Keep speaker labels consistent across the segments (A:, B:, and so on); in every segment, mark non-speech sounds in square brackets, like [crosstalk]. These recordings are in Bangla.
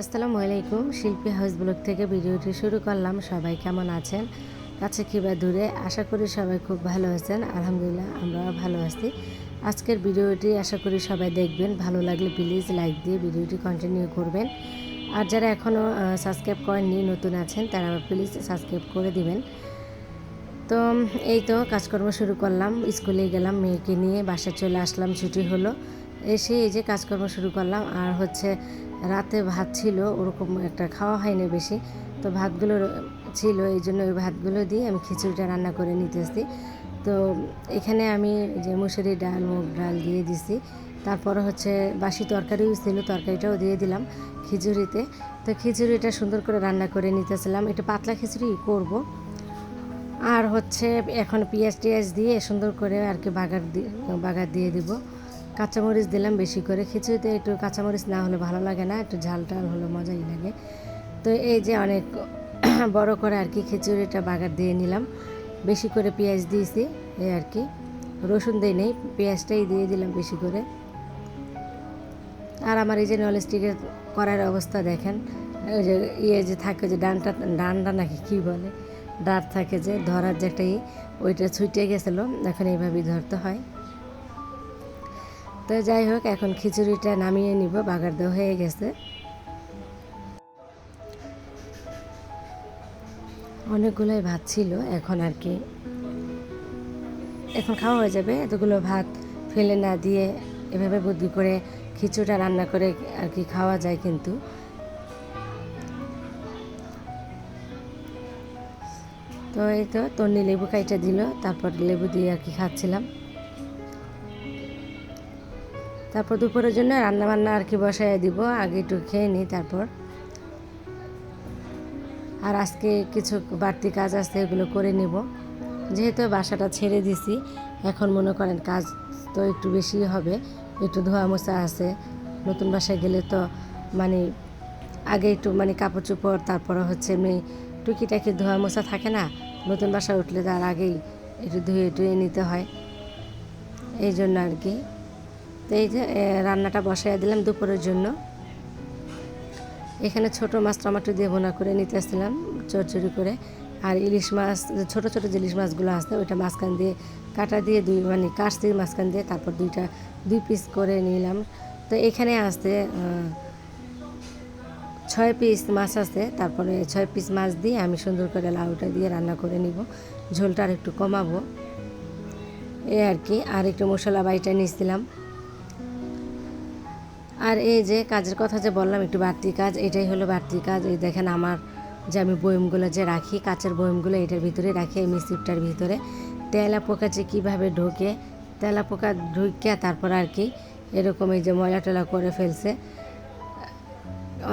A: আসসালামু আলাইকুম, শিল্পী হাউস ব্লগ থেকে ভিডিওটি শুরু করলাম। সবাই কেমন আছেন? কাছে কিবা দূরে? আশা করি সবাই খুব ভালো আছেন। আলহামদুলিল্লাহ, আমরাও ভালো আছি। আজকের ভিডিওটি আশা করি সবাই দেখবেন। ভালো লাগলে প্লিজ লাইক দিয়ে ভিডিওটি কন্টিনিউ করবেন। আর যারা এখনও সাবস্ক্রাইব করেননি, নতুন আছেন, তারা প্লিজ সাবস্ক্রাইব করে দিবেন। তো, এই তো কাজকর্ম শুরু করলাম। স্কুলে গেলাম, মেয়েকে নিয়ে বাসায় চলে আসলাম। ছুটি হলো। এসে এই যে কাজকর্ম শুরু করলাম। আর হচ্ছে রাতে ভাত ছিল, ওরকম একটা খাওয়া হয়নি বেশি। তো ভাতগুলো ছিল, এই জন্য ওই ভাতগুলো দিয়ে আমি খিচুড়িটা রান্না করে নিতে নিতেছি তো এখানে আমি যে মুসুরি ডাল, মুগ ডাল দিয়ে দিছি। তারপরে হচ্ছে বাসি তরকারিও ছিল, তরকারিটাও দিয়ে দিলাম খিচুড়িতে। তো খিচুড়িটা সুন্দর করে রান্না করে নিতেছিলাম এটা পাতলা খিচুড়ি, করব। আর হচ্ছে এখন পেঁয়াজ টিয়াজ দিয়ে সুন্দর করে আর কি বাগার দিয়ে বাগার দিয়ে দিব। কাঁচামরিচ দিলাম বেশি করে। খিচুড়িতে একটু কাঁচামরিচ না হলে ভালো লাগে না, একটু ঝাল টাল হলে মজাই লাগে। তো এই যে অনেক [coughs] বড় করে আর কি খিচুড়িটা বাগার দিয়ে নিলাম। বেশি করে পেঁয়াজ দিয়েছি, এই আর কি। রসুন দিই নেই, পেঁয়াজটাই দিয়ে দিলাম বেশি করে। আর আমার এই যে ননস্টিকের করার অবস্থা দেখেন, ওই যে ইয়ে যে থাকে যে ডানটা ডানটা নাকি কী বলে ডাট থাকে যে ধরার যে একটা ওইটা ছুটে গেছিল, এখন এইভাবেই ধরতে হয়। তো যাই হোক, এখন খিচুড়িটা নামিয়ে নিব, বাগার দেওয়া হয়ে গেছে। অনেকগুলোই ভাত ছিল, এখন আর কি। এখন খাওয়া হয়ে যাবে, এতগুলো ভাত ফেলে না দিয়ে এভাবে বুদ্ধি করে খিচুড়িটা রান্না করে আর কি খাওয়া যায় কিন্তু। তো এই তো, তন্নি লেবু কাইটা দিল, তারপর লেবু দিয়ে আর কি খাচ্ছিলাম। তারপর দুপুরের জন্য রান্না বান্না আর কি বসাই দিব, আগে একটু খেয়ে নিই তারপর। আর আজকে কিছু বাড়তি কাজ আছে, এগুলো করে নিব। যেহেতু বাসাটা ছেড়ে দিছি, এখন মনে করেন কাজ তো একটু বেশি হবে, একটু ধোয়া মোছা আছে, নতুন বাসায় গেলে তো মানে আগে একটু মানে কাপড় চোপড়, তারপরে হচ্ছে এমনি টুকিটাকি ধোয়া মোছা থাকে না, নতুন বাসায় উঠলে তার আগেই একটু ধুয়ে টুয়ে নিতে হয়। এই জন্য আর কি। এই যে রান্নাটা বসাই দিলাম দুপুরের জন্য। এখানে ছোট মাছ টমেটো দিয়ে বোনা করে নিতে আসছিলাম, চড়চড়ি করে। আর ইলিশ মাছ, ছোট ছোট যে ইলিশ মাছগুলো আছে, ওইটা মাঝখান দিয়ে কাটা দিয়ে দুই মানে কাটছি মাঝখান দিয়ে তারপর দুইটা, দুই পিস করে নিলাম। তো এখানে আসতে ছয় পিস মাছ আছে, তারপরে ছয় পিস মাছ দিয়ে আমি সুন্দর করে লাউটা দিয়ে রান্না করে নিব। ঝোলটা আর একটু কমাবো। এই আর কি, আর একটু মশলা বাইটা নিয়েছিলাম। আর এই যে কাজের কথা যে বললাম, একটু বাড়তি কাজ, এটাই হলো বাড়তি কাজ। এই দেখেন আমার যে আমি বয়মগুলো যে রাখি, কাচের বয়মগুলো এটার ভিতরে রাখি, এই মিসিপটার ভিতরে। তেলা পোকা যে কীভাবে ঢোকে, তেলা পোকা ঢুকে তারপর আর কি এরকম এই যে ময়লা টলা করে ফেলছে।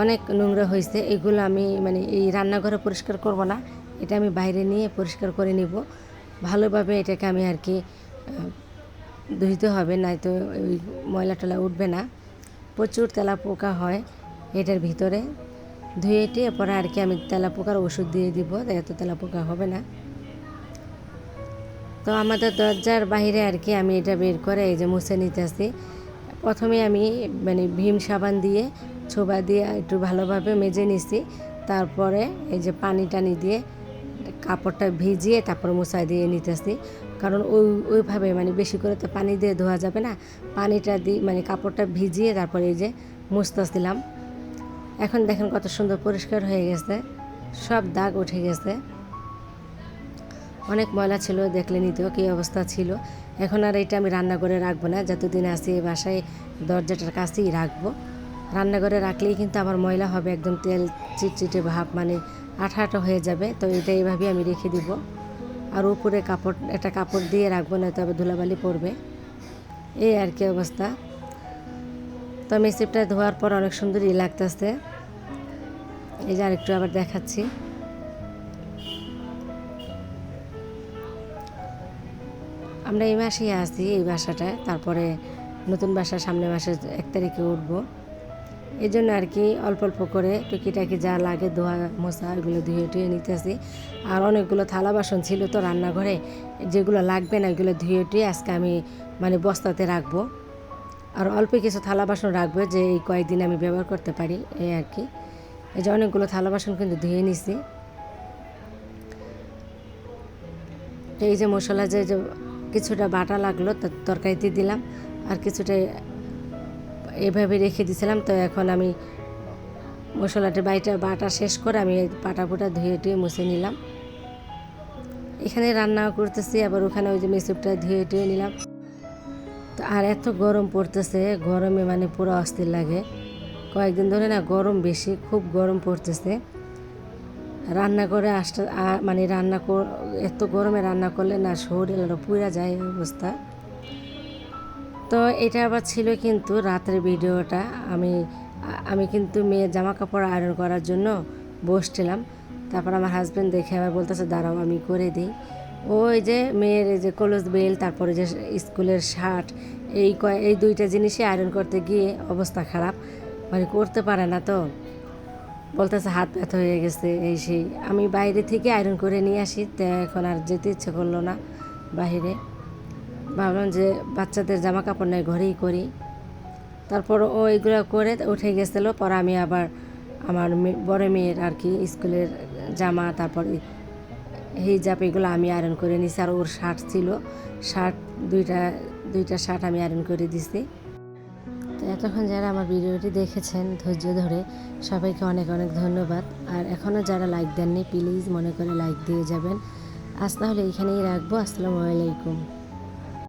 A: অনেক নোংরা হয়েছে, এগুলো আমি মানে এই রান্নাঘরে পরিষ্কার করব না, এটা আমি বাইরে নিয়ে পরিষ্কার করে নিব। ভালোভাবে এটাকে আমি আর কি ধুইতে হবে নয়তো ওই ময়লা টলা উঠবে না। প্রচুর তেলা পোকা হয় এটার ভিতরে। ধুয়ে টিয়ে পরে আর কি আমি তেলা পোকার ওষুধ দিয়ে দিব এত তেলা পোকা হবে না। তো আমাদের দরজার বাইরে আর কি আমি এটা বের করে এই যে মুছে নিতেছি। প্রথমে আমি মানে ভীম সাবান দিয়ে ছোবা দিয়ে একটু ভালোভাবে মেজে নিছি, তারপরে এই যে পানি টানি দিয়ে কাপড়টা ভিজিয়ে তারপর মুছাই দিয়ে নিতেছি। কারণ ওই, ওইভাবে মানে বেশি করে তো পানি দিয়ে ধোয়া যাবে না। পানিটা দিয়ে মানে কাপড়টা ভিজিয়ে তারপরে এই যে মুছতেছিলাম এখন দেখেন কত সুন্দর পরিষ্কার হয়ে গেছে। সব দাগ উঠে গেছে। অনেক ময়লা ছিল, দেখলে নিতেও কী অবস্থা ছিল। এখন আর এটা আমি রান্নাঘরে রাখব না। যতদিন আসি এই বাসায়, দরজাটার কাছেই রাখব। রান্নাঘরে রাখলেই কিন্তু আমার ময়লা হবে, একদম তেল চিটচিটে ভাব মানে আঠা আঠা হয়ে যাবে। তো এটা এইভাবেই আমি রেখে দিব। আর উপরে কাপড়, একটা কাপড় দিয়ে রাখব না তবে ধুলাবালি পড়বে এই আর কি অবস্থা। তো আমি মেসিপটা ধোয়ার পর অনেক সুন্দরই লাগতেছে। এই যে আরেকটু আবার দেখাচ্ছি। আমরা এই মাসেই আসি এই বাসাটায়, তারপরে নতুন বাসা সামনে মাসে এক তারিখে উঠবো। এই জন্য আর কি অল্প অল্প করে টুকিটাকি যা লাগে ধোয়া, মোছা, এগুলো ধুয়ে টুয়ে নিতেছি। আর অনেকগুলো থালা বাসন ছিল তো রান্নাঘরে, যেগুলো লাগবে না এগুলো ধুয়ে টুয়ে আজকে আমি মানে বস্তাতে রাখব। আর অল্প কিছু থালা বাসন রাখব যে এই কয়েকদিন আমি ব্যবহার করতে পারি, এই আর কি। এই যে অনেকগুলো থালা বাসন কিন্তু ধুয়ে নিছি। এই যে মশলা যে কিছুটা বাটা লাগল তরকারিতে দিলাম, আর কিছুটা এভাবে রেখে দিয়েছিলাম তো এখন আমি মশলাটা বাইটা বাটা শেষ করে আমি পাটা পোটা ধুয়ে টুয়ে মুছে নিলাম। এখানে রান্না করতেছি, আবার ওখানে ওই যে মেসুপটা ধুয়ে টুয়ে নিলাম। তো আর এত গরম পড়তেছে, গরমে মানে পুরো অস্থির লাগে। কয়েকদিন ধরে না গরম বেশি, খুব গরম পড়তেছে। রান্না করে আসতে মানে রান্না এত গরমে রান্না করলে না শরীর পুড়া যায় অবস্থা। তো এটা আবার ছিল কিন্তু রাতের ভিডিওটা। আমি আমি কিন্তু মেয়ের জামা কাপড় আয়রন করার জন্য বসছিলাম। তারপর আমার হাজব্যান্ড দেখে আবার বলতেছে, দাঁড়াও, আমি করে দিই। ওই যে মেয়ের এই যে কলস বেল তারপরে যে স্কুলের শার্ট এই কয়, এই দুইটা জিনিসই আয়রন করতে গিয়ে অবস্থা খারাপ। মানে করতে পারে না তো। বলতেছে, হাত ব্যথা হয়ে গেছে, এই সেই। আমি বাইরে থেকে আয়রন করে নিয়ে আসি, তো এখন আর যেতে ইচ্ছে করল না বাইরে। ভাবলাম যে বাচ্চাদের জামা কাপড় নেই ঘরেই করি। তারপর ও এগুলো করে উঠে গেছিল, পর আমি আবার আমার বড় মেয়ের আর কি স্কুলের জামা, তারপর হিজাব এগুলো আমি আয়রন করে নিছি। আর ওর শার্ট ছিল শার্ট দুইটা দুইটা শার্ট আমি আয়রন করে দিছি। তো এতক্ষণ যারা আমার ভিডিওটি দেখেছেন ধৈর্য ধরে, সবাইকে অনেক অনেক ধন্যবাদ। আর এখনও যারা লাইক দেননি প্লিজ মনে করে লাইক দিয়ে যাবেন। আজ তাহলে এইখানেই রাখব। আসসালামু আলাইকুম।